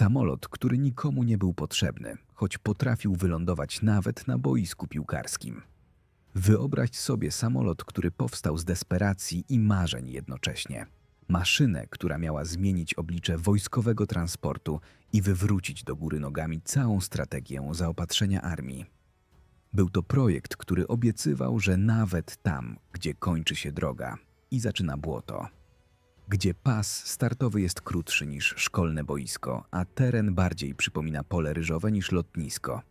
Samolot, który nikomu nie był potrzebny, choć potrafił wylądować nawet na boisku piłkarskim. Wyobraź sobie samolot, który powstał z desperacji i marzeń jednocześnie. Maszynę, która miała zmienić oblicze wojskowego transportu i wywrócić do góry nogami całą strategię zaopatrzenia armii. Był to projekt, który obiecywał, że nawet tam, gdzie kończy się droga i zaczyna błoto, gdzie pas startowy jest krótszy niż szkolne boisko, a teren bardziej przypomina pole ryżowe niż lotnisko,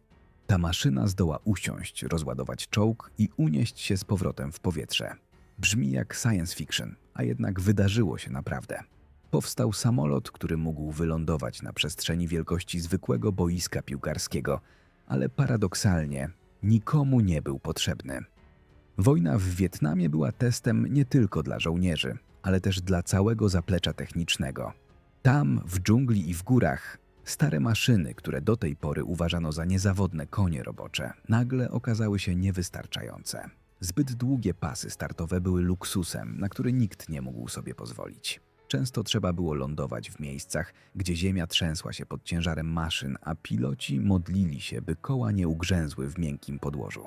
ta maszyna zdoła usiąść, rozładować czołg i unieść się z powrotem w powietrze. Brzmi jak science fiction, a jednak wydarzyło się naprawdę. Powstał samolot, który mógł wylądować na przestrzeni wielkości zwykłego boiska piłkarskiego, ale paradoksalnie nikomu nie był potrzebny. Wojna w Wietnamie była testem nie tylko dla żołnierzy, ale też dla całego zaplecza technicznego. Tam, w dżungli i w górach, stare maszyny, które do tej pory uważano za niezawodne konie robocze, nagle okazały się niewystarczające. Zbyt długie pasy startowe były luksusem, na który nikt nie mógł sobie pozwolić. Często trzeba było lądować w miejscach, gdzie ziemia trzęsła się pod ciężarem maszyn, a piloci modlili się, by koła nie ugrzęzły w miękkim podłożu.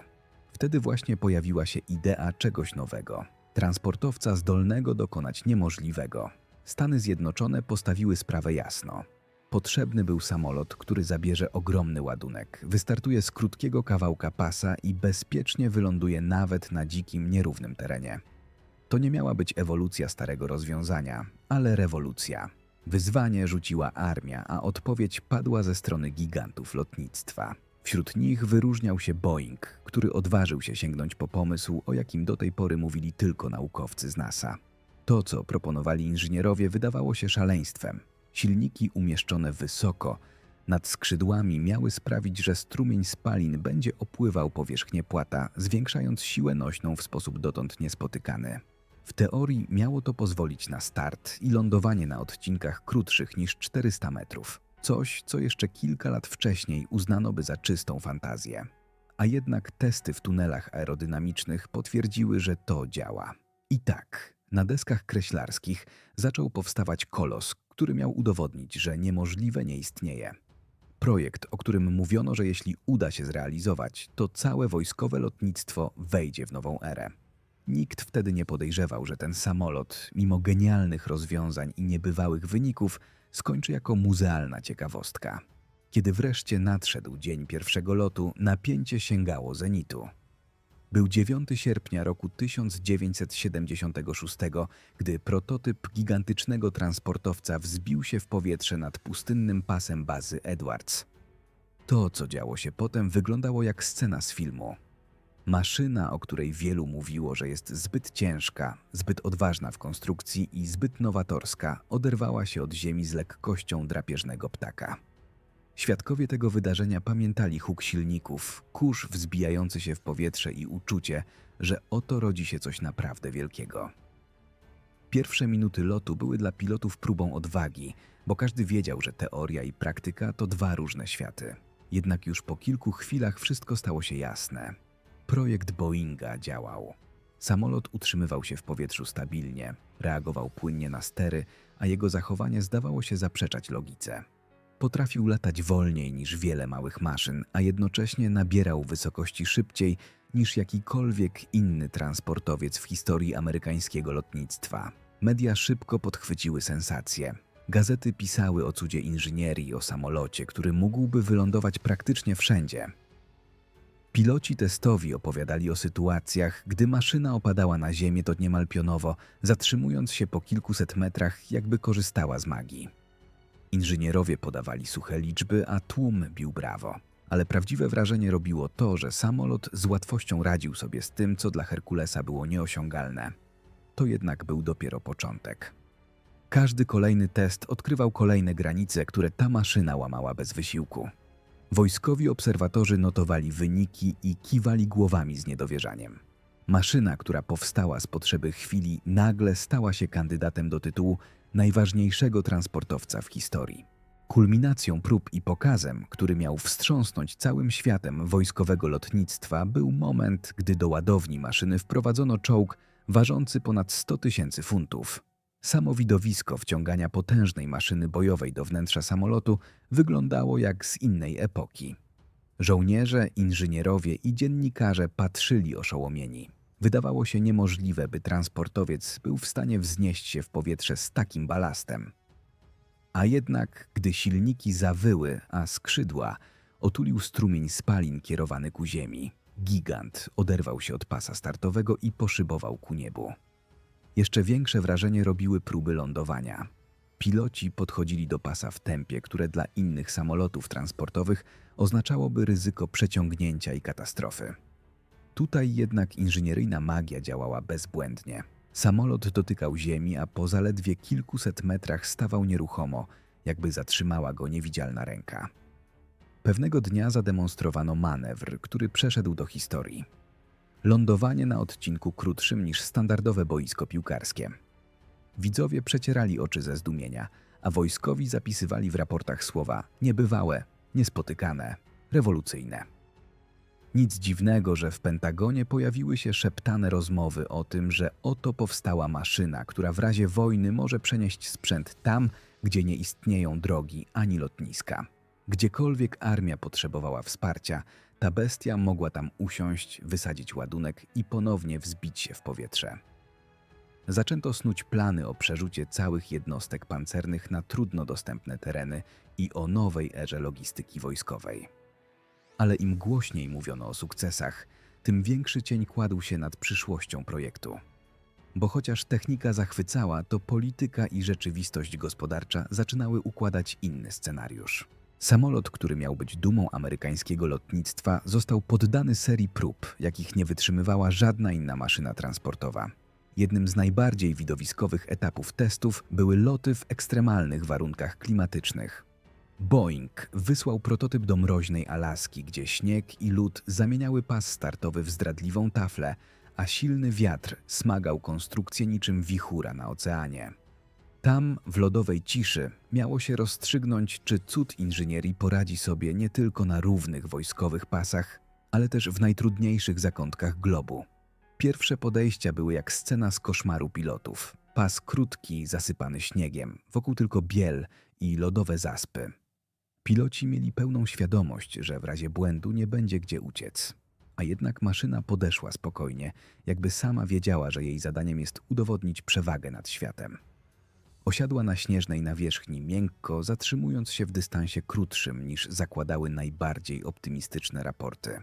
Wtedy właśnie pojawiła się idea czegoś nowego transportowca zdolnego dokonać niemożliwego. Stany Zjednoczone postawiły sprawę jasno. Potrzebny był samolot, który zabierze ogromny ładunek, wystartuje z krótkiego kawałka pasa i bezpiecznie wyląduje nawet na dzikim, nierównym terenie. To nie miała być ewolucja starego rozwiązania, ale rewolucja. Wyzwanie rzuciła armia, a odpowiedź padła ze strony gigantów lotnictwa. Wśród nich wyróżniał się Boeing, który odważył się sięgnąć po pomysł, o jakim do tej pory mówili tylko naukowcy z NASA. To, co proponowali inżynierowie, wydawało się szaleństwem. Silniki umieszczone wysoko, nad skrzydłami miały sprawić, że strumień spalin będzie opływał powierzchnię płata, zwiększając siłę nośną w sposób dotąd niespotykany. W teorii miało to pozwolić na start i lądowanie na odcinkach krótszych niż 400 metrów. Coś, co jeszcze kilka lat wcześniej uznano by za czystą fantazję. A jednak testy w tunelach aerodynamicznych potwierdziły, że to działa. I tak, na deskach kreślarskich zaczął powstawać kolos, który miał udowodnić, że niemożliwe nie istnieje. Projekt, o którym mówiono, że jeśli uda się zrealizować, to całe wojskowe lotnictwo wejdzie w nową erę. Nikt wtedy nie podejrzewał, że ten samolot, mimo genialnych rozwiązań i niebywałych wyników, skończy jako muzealna ciekawostka. Kiedy wreszcie nadszedł dzień pierwszego lotu, napięcie sięgało zenitu. Był 9 sierpnia roku 1976, gdy prototyp gigantycznego transportowca wzbił się w powietrze nad pustynnym pasem bazy Edwards. To, co działo się potem, wyglądało jak scena z filmu. Maszyna, o której wielu mówiło, że jest zbyt ciężka, zbyt odważna w konstrukcji i zbyt nowatorska, oderwała się od ziemi z lekkością drapieżnego ptaka. Świadkowie tego wydarzenia pamiętali huk silników, kurz wzbijający się w powietrze i uczucie, że oto rodzi się coś naprawdę wielkiego. Pierwsze minuty lotu były dla pilotów próbą odwagi, bo każdy wiedział, że teoria i praktyka to dwa różne światy. Jednak już po kilku chwilach wszystko stało się jasne. Projekt Boeinga działał. Samolot utrzymywał się w powietrzu stabilnie, reagował płynnie na stery, a jego zachowanie zdawało się zaprzeczać logice. Potrafił latać wolniej niż wiele małych maszyn, a jednocześnie nabierał wysokości szybciej niż jakikolwiek inny transportowiec w historii amerykańskiego lotnictwa. Media szybko podchwyciły sensację. Gazety pisały o cudzie inżynierii, o samolocie, który mógłby wylądować praktycznie wszędzie. Piloci testowi opowiadali o sytuacjach, gdy maszyna opadała na ziemię to niemal pionowo, zatrzymując się po kilkuset metrach, jakby korzystała z magii. Inżynierowie podawali suche liczby, a tłum bił brawo. Ale prawdziwe wrażenie robiło to, że samolot z łatwością radził sobie z tym, co dla Herkulesa było nieosiągalne. To jednak był dopiero początek. Każdy kolejny test odkrywał kolejne granice, które ta maszyna łamała bez wysiłku. Wojskowi obserwatorzy notowali wyniki i kiwali głowami z niedowierzaniem. Maszyna, która powstała z potrzeby chwili, nagle stała się kandydatem do tytułu najważniejszego transportowca w historii. Kulminacją prób i pokazem, który miał wstrząsnąć całym światem wojskowego lotnictwa, był moment, gdy do ładowni maszyny wprowadzono czołg ważący ponad 100 tysięcy funtów. Samo widowisko wciągania potężnej maszyny bojowej do wnętrza samolotu wyglądało jak z innej epoki. Żołnierze, inżynierowie i dziennikarze patrzyli oszołomieni. Wydawało się niemożliwe, by transportowiec był w stanie wznieść się w powietrze z takim balastem. A jednak, gdy silniki zawyły, a skrzydła otulił strumień spalin kierowany ku ziemi, gigant oderwał się od pasa startowego i poszybował ku niebu. Jeszcze większe wrażenie robiły próby lądowania. Piloci podchodzili do pasa w tempie, które dla innych samolotów transportowych oznaczałoby ryzyko przeciągnięcia i katastrofy. Tutaj jednak inżynieryjna magia działała bezbłędnie. Samolot dotykał ziemi, a po zaledwie kilkuset metrach stawał nieruchomo, jakby zatrzymała go niewidzialna ręka. Pewnego dnia zademonstrowano manewr, który przeszedł do historii. Lądowanie na odcinku krótszym niż standardowe boisko piłkarskie. Widzowie przecierali oczy ze zdumienia, a wojskowi zapisywali w raportach słowa niebywałe, niespotykane, rewolucyjne. Nic dziwnego, że w Pentagonie pojawiły się szeptane rozmowy o tym, że oto powstała maszyna, która w razie wojny może przenieść sprzęt tam, gdzie nie istnieją drogi ani lotniska. Gdziekolwiek armia potrzebowała wsparcia, ta bestia mogła tam usiąść, wysadzić ładunek i ponownie wzbić się w powietrze. Zaczęto snuć plany o przerzucie całych jednostek pancernych na trudno dostępne tereny i o nowej erze logistyki wojskowej. Ale im głośniej mówiono o sukcesach, tym większy cień kładł się nad przyszłością projektu. Bo chociaż technika zachwycała, to polityka i rzeczywistość gospodarcza zaczynały układać inny scenariusz. Samolot, który miał być dumą amerykańskiego lotnictwa, został poddany serii prób, jakich nie wytrzymywała żadna inna maszyna transportowa. Jednym z najbardziej widowiskowych etapów testów były loty w ekstremalnych warunkach klimatycznych. Boeing wysłał prototyp do mroźnej Alaski, gdzie śnieg i lód zamieniały pas startowy w zdradliwą taflę, a silny wiatr smagał konstrukcję niczym wichura na oceanie. Tam, w lodowej ciszy, miało się rozstrzygnąć, czy cud inżynierii poradzi sobie nie tylko na równych wojskowych pasach, ale też w najtrudniejszych zakątkach globu. Pierwsze podejścia były jak scena z koszmaru pilotów. Pas krótki, zasypany śniegiem, wokół tylko biel i lodowe zaspy. Piloci mieli pełną świadomość, że w razie błędu nie będzie gdzie uciec. A jednak maszyna podeszła spokojnie, jakby sama wiedziała, że jej zadaniem jest udowodnić przewagę nad światem. Osiadła na śnieżnej nawierzchni miękko, zatrzymując się w dystansie krótszym niż zakładały najbardziej optymistyczne raporty.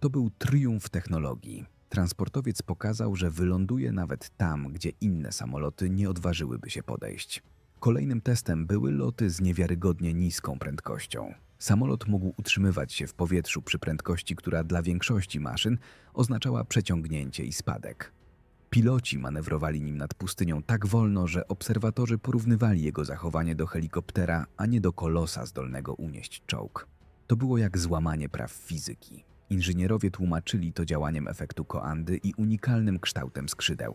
To był triumf technologii. Transportowiec pokazał, że wyląduje nawet tam, gdzie inne samoloty nie odważyłyby się podejść. Kolejnym testem były loty z niewiarygodnie niską prędkością. Samolot mógł utrzymywać się w powietrzu przy prędkości, która dla większości maszyn oznaczała przeciągnięcie i spadek. Piloci manewrowali nim nad pustynią tak wolno, że obserwatorzy porównywali jego zachowanie do helikoptera, a nie do kolosa zdolnego unieść czołg. To było jak złamanie praw fizyki. Inżynierowie tłumaczyli to działaniem efektu koandy i unikalnym kształtem skrzydeł.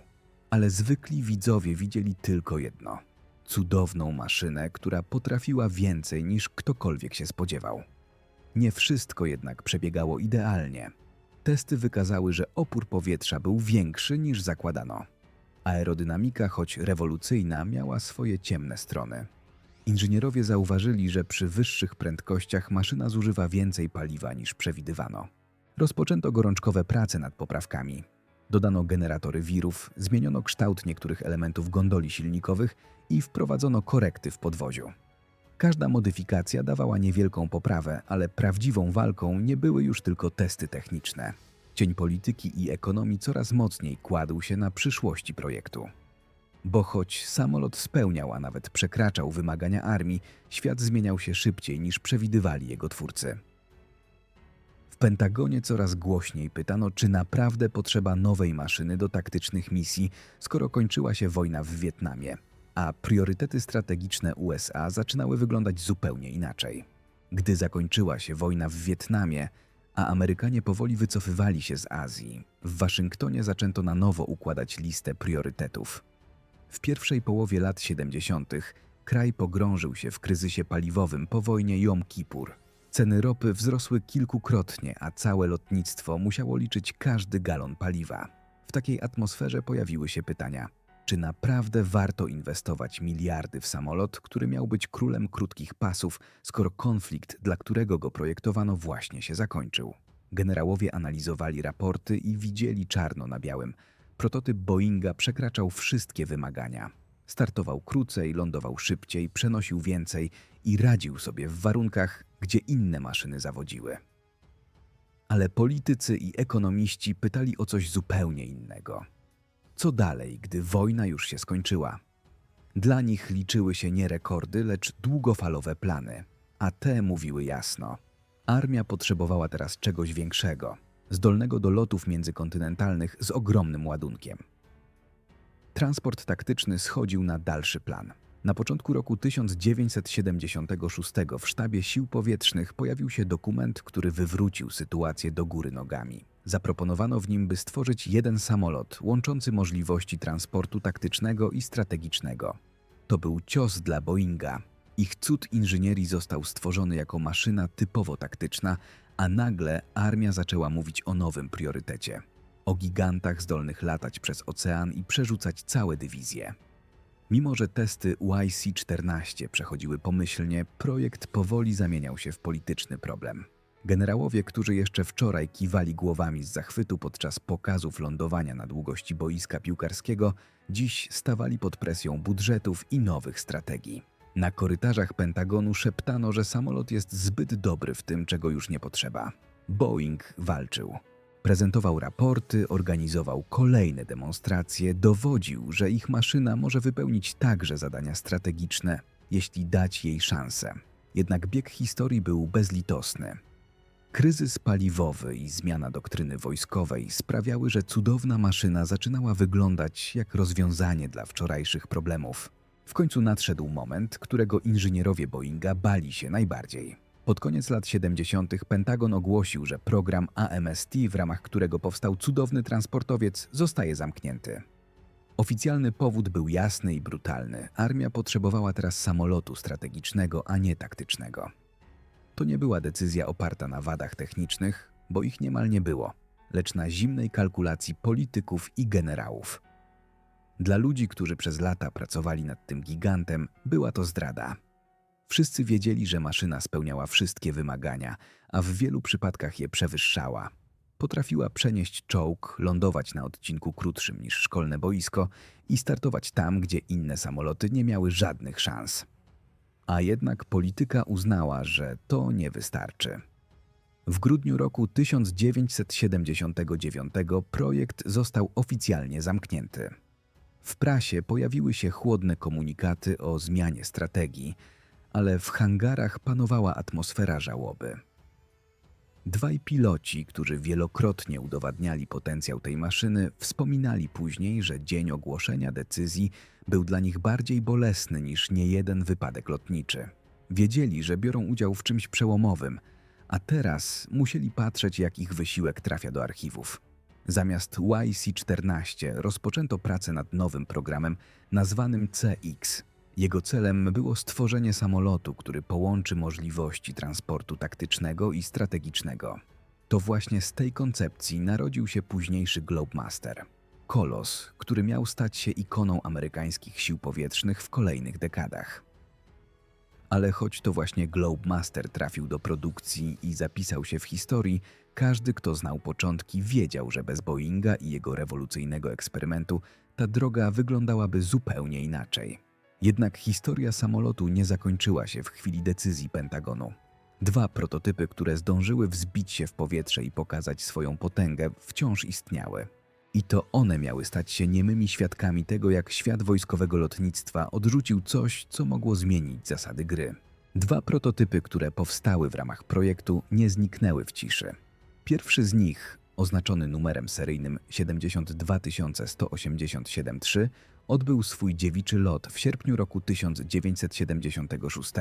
Ale zwykli widzowie widzieli tylko jedno cudowną maszynę, która potrafiła więcej niż ktokolwiek się spodziewał. Nie wszystko jednak przebiegało idealnie. Testy wykazały, że opór powietrza był większy niż zakładano. Aerodynamika, choć rewolucyjna, miała swoje ciemne strony. Inżynierowie zauważyli, że przy wyższych prędkościach maszyna zużywa więcej paliwa niż przewidywano. Rozpoczęto gorączkowe prace nad poprawkami. Dodano generatory wirów, zmieniono kształt niektórych elementów gondoli silnikowych i wprowadzono korekty w podwoziu. Każda modyfikacja dawała niewielką poprawę, ale prawdziwą walką nie były już tylko testy techniczne. Cień polityki i ekonomii coraz mocniej kładł się na przyszłości projektu. Bo choć samolot spełniał, a nawet przekraczał wymagania armii, świat zmieniał się szybciej niż przewidywali jego twórcy. W Pentagonie coraz głośniej pytano, czy naprawdę potrzeba nowej maszyny do taktycznych misji, skoro kończyła się wojna w Wietnamie a priorytety strategiczne USA zaczynały wyglądać zupełnie inaczej. Gdy zakończyła się wojna w Wietnamie, a Amerykanie powoli wycofywali się z Azji, w Waszyngtonie zaczęto na nowo układać listę priorytetów. W pierwszej połowie lat 70. kraj pogrążył się w kryzysie paliwowym po wojnie Jom Kippur. Ceny ropy wzrosły kilkukrotnie, a całe lotnictwo musiało liczyć każdy galon paliwa. W takiej atmosferze pojawiły się pytania – czy naprawdę warto inwestować miliardy w samolot, który miał być królem krótkich pasów, skoro konflikt, dla którego go projektowano, właśnie się zakończył. Generałowie analizowali raporty i widzieli czarno na białym. Prototyp Boeinga przekraczał wszystkie wymagania. Startował krócej, lądował szybciej, przenosił więcej i radził sobie w warunkach, gdzie inne maszyny zawodziły. Ale politycy i ekonomiści pytali o coś zupełnie innego. Co dalej, gdy wojna już się skończyła? Dla nich liczyły się nie rekordy, lecz długofalowe plany, a te mówiły jasno. Armia potrzebowała teraz czegoś większego, zdolnego do lotów międzykontynentalnych z ogromnym ładunkiem. Transport taktyczny schodził na dalszy plan. Na początku roku 1976 w sztabie sił powietrznych pojawił się dokument, który wywrócił sytuację do góry nogami. Zaproponowano w nim, by stworzyć jeden samolot łączący możliwości transportu taktycznego i strategicznego. To był cios dla Boeinga. Ich cud inżynierii został stworzony jako maszyna typowo taktyczna, a nagle armia zaczęła mówić o nowym priorytecie o gigantach zdolnych latać przez ocean i przerzucać całe dywizje. Mimo, że testy YC-14 przechodziły pomyślnie, projekt powoli zamieniał się w polityczny problem. Generałowie, którzy jeszcze wczoraj kiwali głowami z zachwytu podczas pokazów lądowania na długości boiska piłkarskiego, dziś stawali pod presją budżetów i nowych strategii. Na korytarzach Pentagonu szeptano, że samolot jest zbyt dobry w tym, czego już nie potrzeba. Boeing walczył. Prezentował raporty, organizował kolejne demonstracje, dowodził, że ich maszyna może wypełnić także zadania strategiczne, jeśli dać jej szansę. Jednak bieg historii był bezlitosny. Kryzys paliwowy i zmiana doktryny wojskowej sprawiały, że cudowna maszyna zaczynała wyglądać jak rozwiązanie dla wczorajszych problemów. W końcu nadszedł moment, którego inżynierowie Boeinga bali się najbardziej. Pod koniec lat 70. Pentagon ogłosił, że program AMST, w ramach którego powstał cudowny transportowiec, zostaje zamknięty. Oficjalny powód był jasny i brutalny. Armia potrzebowała teraz samolotu strategicznego, a nie taktycznego. To nie była decyzja oparta na wadach technicznych, bo ich niemal nie było, lecz na zimnej kalkulacji polityków i generałów. Dla ludzi, którzy przez lata pracowali nad tym gigantem, była to zdrada. Wszyscy wiedzieli, że maszyna spełniała wszystkie wymagania, a w wielu przypadkach je przewyższała. Potrafiła przenieść czołg, lądować na odcinku krótszym niż szkolne boisko i startować tam, gdzie inne samoloty nie miały żadnych szans. A jednak polityka uznała, że to nie wystarczy. W grudniu roku 1979 projekt został oficjalnie zamknięty. W prasie pojawiły się chłodne komunikaty o zmianie strategii, ale w hangarach panowała atmosfera żałoby. Dwaj piloci, którzy wielokrotnie udowadniali potencjał tej maszyny, wspominali później, że dzień ogłoszenia decyzji był dla nich bardziej bolesny niż niejeden wypadek lotniczy. Wiedzieli, że biorą udział w czymś przełomowym, a teraz musieli patrzeć, jak ich wysiłek trafia do archiwów. Zamiast YC-14 rozpoczęto pracę nad nowym programem nazwanym CX – jego celem było stworzenie samolotu, który połączy możliwości transportu taktycznego i strategicznego. To właśnie z tej koncepcji narodził się późniejszy Globemaster. Kolos, który miał stać się ikoną amerykańskich sił powietrznych w kolejnych dekadach. Ale choć to właśnie Globemaster trafił do produkcji i zapisał się w historii, każdy, kto znał początki, wiedział, że bez Boeinga i jego rewolucyjnego eksperymentu ta droga wyglądałaby zupełnie inaczej. Jednak historia samolotu nie zakończyła się w chwili decyzji Pentagonu. Dwa prototypy, które zdążyły wzbić się w powietrze i pokazać swoją potęgę, wciąż istniały. I to one miały stać się niemymi świadkami tego, jak świat wojskowego lotnictwa odrzucił coś, co mogło zmienić zasady gry. Dwa prototypy, które powstały w ramach projektu, nie zniknęły w ciszy. Pierwszy z nich, oznaczony numerem seryjnym 72187-3, odbył swój dziewiczy lot w sierpniu roku 1976.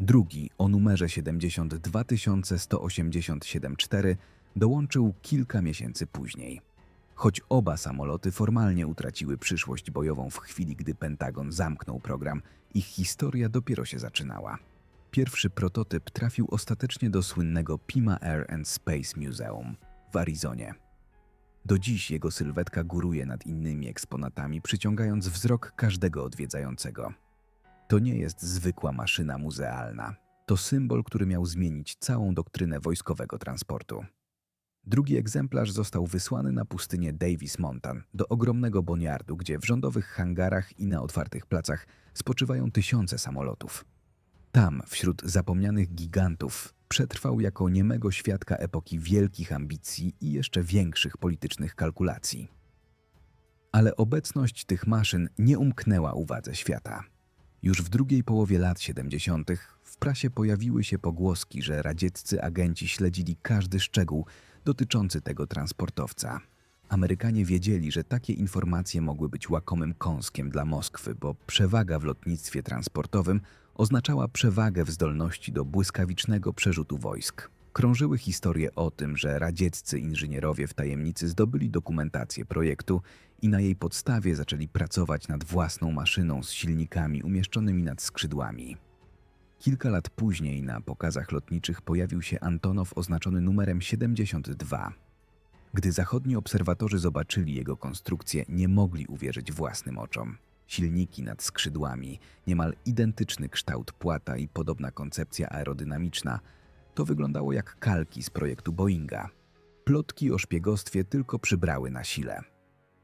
Drugi o numerze 72187-4 dołączył kilka miesięcy później. Choć oba samoloty formalnie utraciły przyszłość bojową w chwili, gdy Pentagon zamknął program, ich historia dopiero się zaczynała. Pierwszy prototyp trafił ostatecznie do słynnego Pima Air and Space Museum w Arizonie. Do dziś jego sylwetka góruje nad innymi eksponatami, przyciągając wzrok każdego odwiedzającego. To nie jest zwykła maszyna muzealna. To symbol, który miał zmienić całą doktrynę wojskowego transportu. Drugi egzemplarz został wysłany na pustynię Davis Mountain, do ogromnego boniardu, gdzie w rządowych hangarach i na otwartych placach spoczywają tysiące samolotów. Tam, wśród zapomnianych gigantów, przetrwał jako niemego świadka epoki wielkich ambicji i jeszcze większych politycznych kalkulacji. Ale obecność tych maszyn nie umknęła uwadze świata. Już w drugiej połowie lat 70. w prasie pojawiły się pogłoski, że radzieccy agenci śledzili każdy szczegół dotyczący tego transportowca. Amerykanie wiedzieli, że takie informacje mogły być łakomym kąskiem dla Moskwy, bo przewaga w lotnictwie transportowym oznaczała przewagę w zdolności do błyskawicznego przerzutu wojsk. Krążyły historie o tym, że radzieccy inżynierowie w tajemnicy zdobyli dokumentację projektu i na jej podstawie zaczęli pracować nad własną maszyną z silnikami umieszczonymi nad skrzydłami. Kilka lat później na pokazach lotniczych pojawił się Antonow oznaczony numerem 72. Gdy zachodni obserwatorzy zobaczyli jego konstrukcję, nie mogli uwierzyć własnym oczom. Silniki nad skrzydłami, niemal identyczny kształt płata i podobna koncepcja aerodynamiczna to wyglądało jak kalki z projektu Boeinga. Plotki o szpiegostwie tylko przybrały na sile.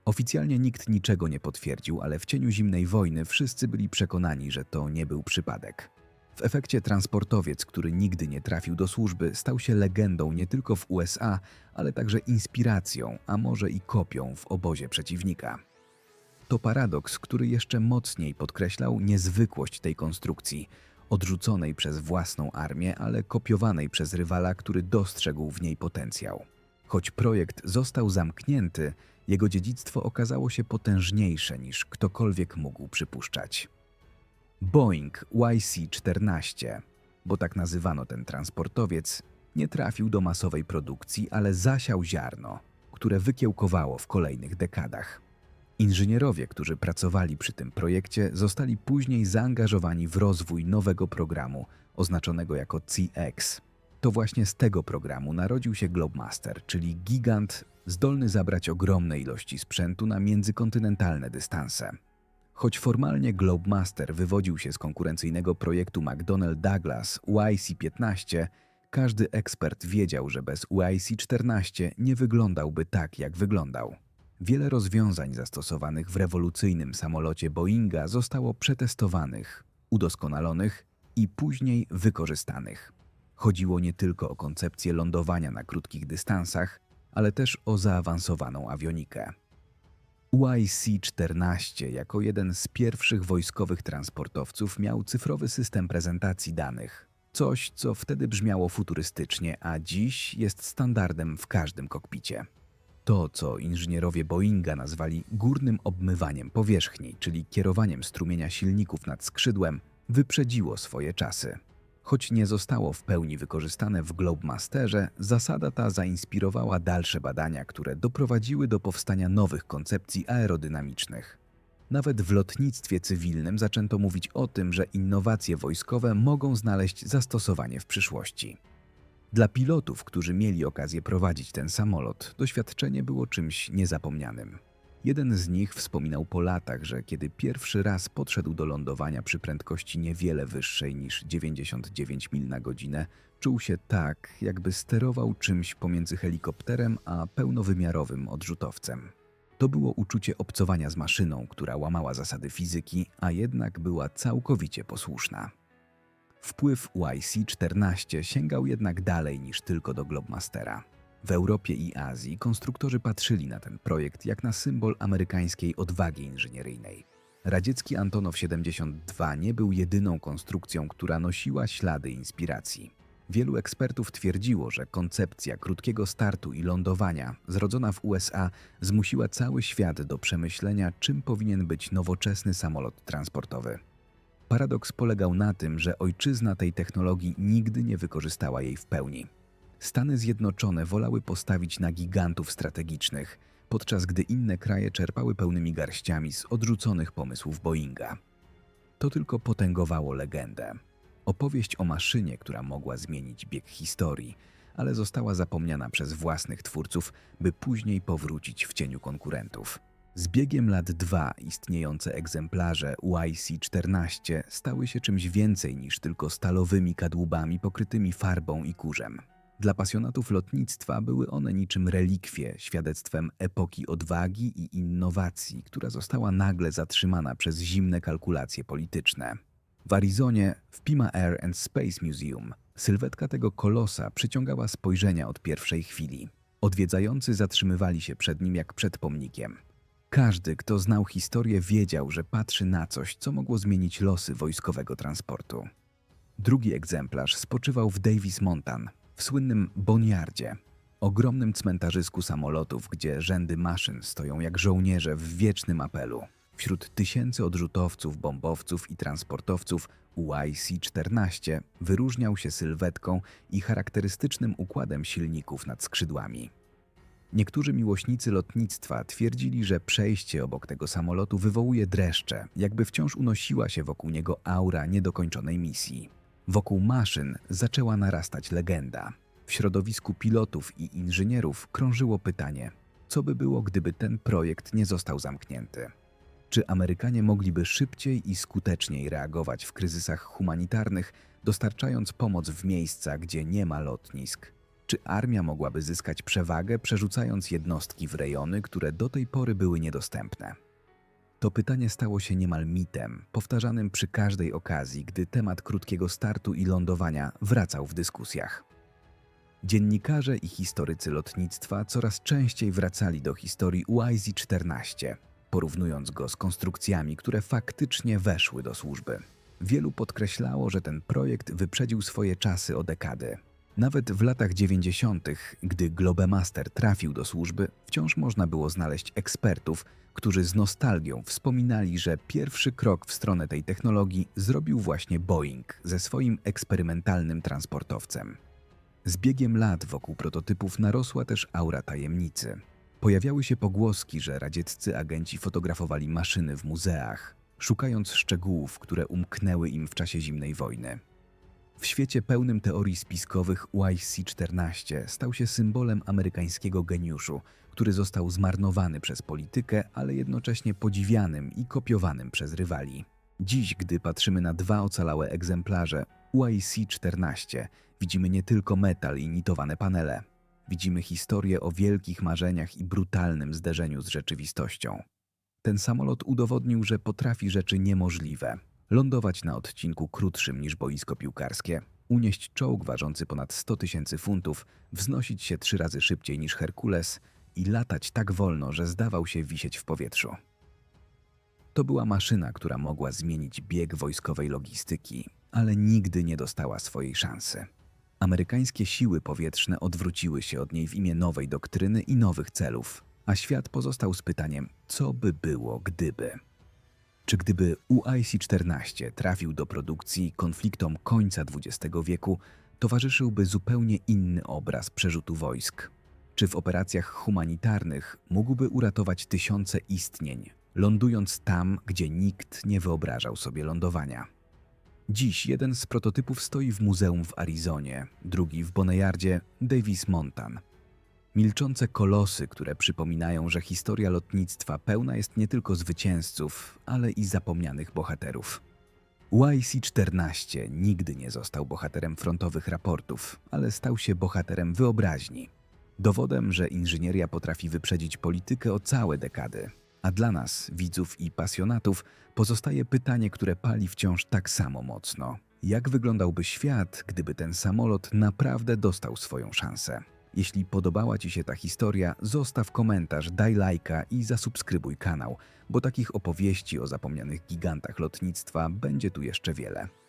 Oficjalnie nikt niczego nie potwierdził, ale w cieniu zimnej wojny wszyscy byli przekonani, że to nie był przypadek. W efekcie transportowiec, który nigdy nie trafił do służby, stał się legendą nie tylko w USA, ale także inspiracją, a może i kopią w obozie przeciwnika. To paradoks, który jeszcze mocniej podkreślał niezwykłość tej konstrukcji, odrzuconej przez własną armię, ale kopiowanej przez rywala, który dostrzegł w niej potencjał. Choć projekt został zamknięty, jego dziedzictwo okazało się potężniejsze niż ktokolwiek mógł przypuszczać. Boeing YC-14, bo tak nazywano ten transportowiec, nie trafił do masowej produkcji, ale zasiał ziarno, które wykiełkowało w kolejnych dekadach. Inżynierowie, którzy pracowali przy tym projekcie, zostali później zaangażowani w rozwój nowego programu oznaczonego jako CX. To właśnie z tego programu narodził się Globemaster, czyli gigant zdolny zabrać ogromne ilości sprzętu na międzykontynentalne dystanse. Choć formalnie Globemaster wywodził się z konkurencyjnego projektu McDonnell Douglas YC-15, każdy ekspert wiedział, że bez YC-14 nie wyglądałby tak, jak wyglądał. Wiele rozwiązań zastosowanych w rewolucyjnym samolocie Boeinga zostało przetestowanych, udoskonalonych i później wykorzystanych. Chodziło nie tylko o koncepcję lądowania na krótkich dystansach, ale też o zaawansowaną awionikę. YC-14 jako jeden z pierwszych wojskowych transportowców miał cyfrowy system prezentacji danych. Coś, co wtedy brzmiało futurystycznie, a dziś jest standardem w każdym kokpicie. To, co inżynierowie Boeinga nazwali górnym obmywaniem powierzchni, czyli kierowaniem strumienia silników nad skrzydłem, wyprzedziło swoje czasy. Choć nie zostało w pełni wykorzystane w Globemasterze, zasada ta zainspirowała dalsze badania, które doprowadziły do powstania nowych koncepcji aerodynamicznych. Nawet w lotnictwie cywilnym zaczęto mówić o tym, że innowacje wojskowe mogą znaleźć zastosowanie w przyszłości. Dla pilotów, którzy mieli okazję prowadzić ten samolot, doświadczenie było czymś niezapomnianym. Jeden z nich wspominał po latach, że kiedy pierwszy raz podszedł do lądowania przy prędkości niewiele wyższej niż 99 mil na godzinę, czuł się tak, jakby sterował czymś pomiędzy helikopterem a pełnowymiarowym odrzutowcem. To było uczucie obcowania z maszyną, która łamała zasady fizyki, a jednak była całkowicie posłuszna. Wpływ YC-14 sięgał jednak dalej niż tylko do Globemastera. W Europie i Azji konstruktorzy patrzyli na ten projekt jak na symbol amerykańskiej odwagi inżynieryjnej. Radziecki Antonow 72 nie był jedyną konstrukcją, która nosiła ślady inspiracji. Wielu ekspertów twierdziło, że koncepcja krótkiego startu i lądowania, zrodzona w USA, zmusiła cały świat do przemyślenia, czym powinien być nowoczesny samolot transportowy. Paradoks polegał na tym, że ojczyzna tej technologii nigdy nie wykorzystała jej w pełni. Stany Zjednoczone wolały postawić na gigantów strategicznych, podczas gdy inne kraje czerpały pełnymi garściami z odrzuconych pomysłów Boeinga. To tylko potęgowało legendę. Opowieść o maszynie, która mogła zmienić bieg historii, ale została zapomniana przez własnych twórców, by później powrócić w cieniu konkurentów. Z biegiem lat dwa istniejące egzemplarze YC-14 stały się czymś więcej niż tylko stalowymi kadłubami pokrytymi farbą i kurzem. Dla pasjonatów lotnictwa były one niczym relikwie, świadectwem epoki odwagi i innowacji, która została nagle zatrzymana przez zimne kalkulacje polityczne. W Arizonie, w Pima Air and Space Museum, sylwetka tego kolosa przyciągała spojrzenia od pierwszej chwili. Odwiedzający zatrzymywali się przed nim jak przed pomnikiem. Każdy, kto znał historię, wiedział, że patrzy na coś, co mogło zmienić losy wojskowego transportu. Drugi egzemplarz spoczywał w Davis Montan, w słynnym Boniardzie, ogromnym cmentarzysku samolotów, gdzie rzędy maszyn stoją jak żołnierze w wiecznym apelu. Wśród tysięcy odrzutowców, bombowców i transportowców UIC-14 wyróżniał się sylwetką i charakterystycznym układem silników nad skrzydłami. Niektórzy miłośnicy lotnictwa twierdzili, że przejście obok tego samolotu wywołuje dreszcze, jakby wciąż unosiła się wokół niego aura niedokończonej misji. Wokół maszyn zaczęła narastać legenda. W środowisku pilotów i inżynierów krążyło pytanie: co by było, gdyby ten projekt nie został zamknięty? Czy Amerykanie mogliby szybciej i skuteczniej reagować w kryzysach humanitarnych, dostarczając pomoc w miejsca, gdzie nie ma lotnisk? Czy armia mogłaby zyskać przewagę, przerzucając jednostki w rejony, które do tej pory były niedostępne? To pytanie stało się niemal mitem, powtarzanym przy każdej okazji, gdy temat krótkiego startu i lądowania wracał w dyskusjach. Dziennikarze i historycy lotnictwa coraz częściej wracali do historii UIZ-14, porównując go z konstrukcjami, które faktycznie weszły do służby. Wielu podkreślało, że ten projekt wyprzedził swoje czasy o dekady. Nawet w latach 90., gdy Globemaster trafił do służby, wciąż można było znaleźć ekspertów, którzy z nostalgią wspominali, że pierwszy krok w stronę tej technologii zrobił właśnie Boeing ze swoim eksperymentalnym transportowcem. Z biegiem lat wokół prototypów narosła też aura tajemnicy. Pojawiały się pogłoski, że radzieccy agenci fotografowali maszyny w muzeach, szukając szczegółów, które umknęły im w czasie zimnej wojny. W świecie pełnym teorii spiskowych YC-14 stał się symbolem amerykańskiego geniuszu, który został zmarnowany przez politykę, ale jednocześnie podziwianym i kopiowanym przez rywali. Dziś, gdy patrzymy na dwa ocalałe egzemplarze YC-14, widzimy nie tylko metal i nitowane panele. Widzimy historię o wielkich marzeniach i brutalnym zderzeniu z rzeczywistością. Ten samolot udowodnił, że potrafi rzeczy niemożliwe. Lądować na odcinku krótszym niż boisko piłkarskie, unieść czołg ważący ponad 100 tysięcy funtów, wznosić się trzy razy szybciej niż Herkules i latać tak wolno, że zdawał się wisieć w powietrzu. To była maszyna, która mogła zmienić bieg wojskowej logistyki, ale nigdy nie dostała swojej szansy. Amerykańskie siły powietrzne odwróciły się od niej w imię nowej doktryny i nowych celów, a świat pozostał z pytaniem, co by było gdyby. Czy gdyby UIC-14 trafił do produkcji konfliktom końca XX wieku, towarzyszyłby zupełnie inny obraz przerzutu wojsk? Czy w operacjach humanitarnych mógłby uratować tysiące istnień, lądując tam, gdzie nikt nie wyobrażał sobie lądowania? Dziś jeden z prototypów stoi w muzeum w Arizonie, drugi w Boneyardzie Davis Montan. Milczące kolosy, które przypominają, że historia lotnictwa pełna jest nie tylko zwycięzców, ale i zapomnianych bohaterów. YC-14 nigdy nie został bohaterem frontowych raportów, ale stał się bohaterem wyobraźni. Dowodem, że inżynieria potrafi wyprzedzić politykę o całe dekady. A dla nas, widzów i pasjonatów, pozostaje pytanie, które pali wciąż tak samo mocno. Jak wyglądałby świat, gdyby ten samolot naprawdę dostał swoją szansę? Jeśli podobała Ci się ta historia, zostaw komentarz, daj lajka i zasubskrybuj kanał, bo takich opowieści o zapomnianych gigantach lotnictwa będzie tu jeszcze wiele.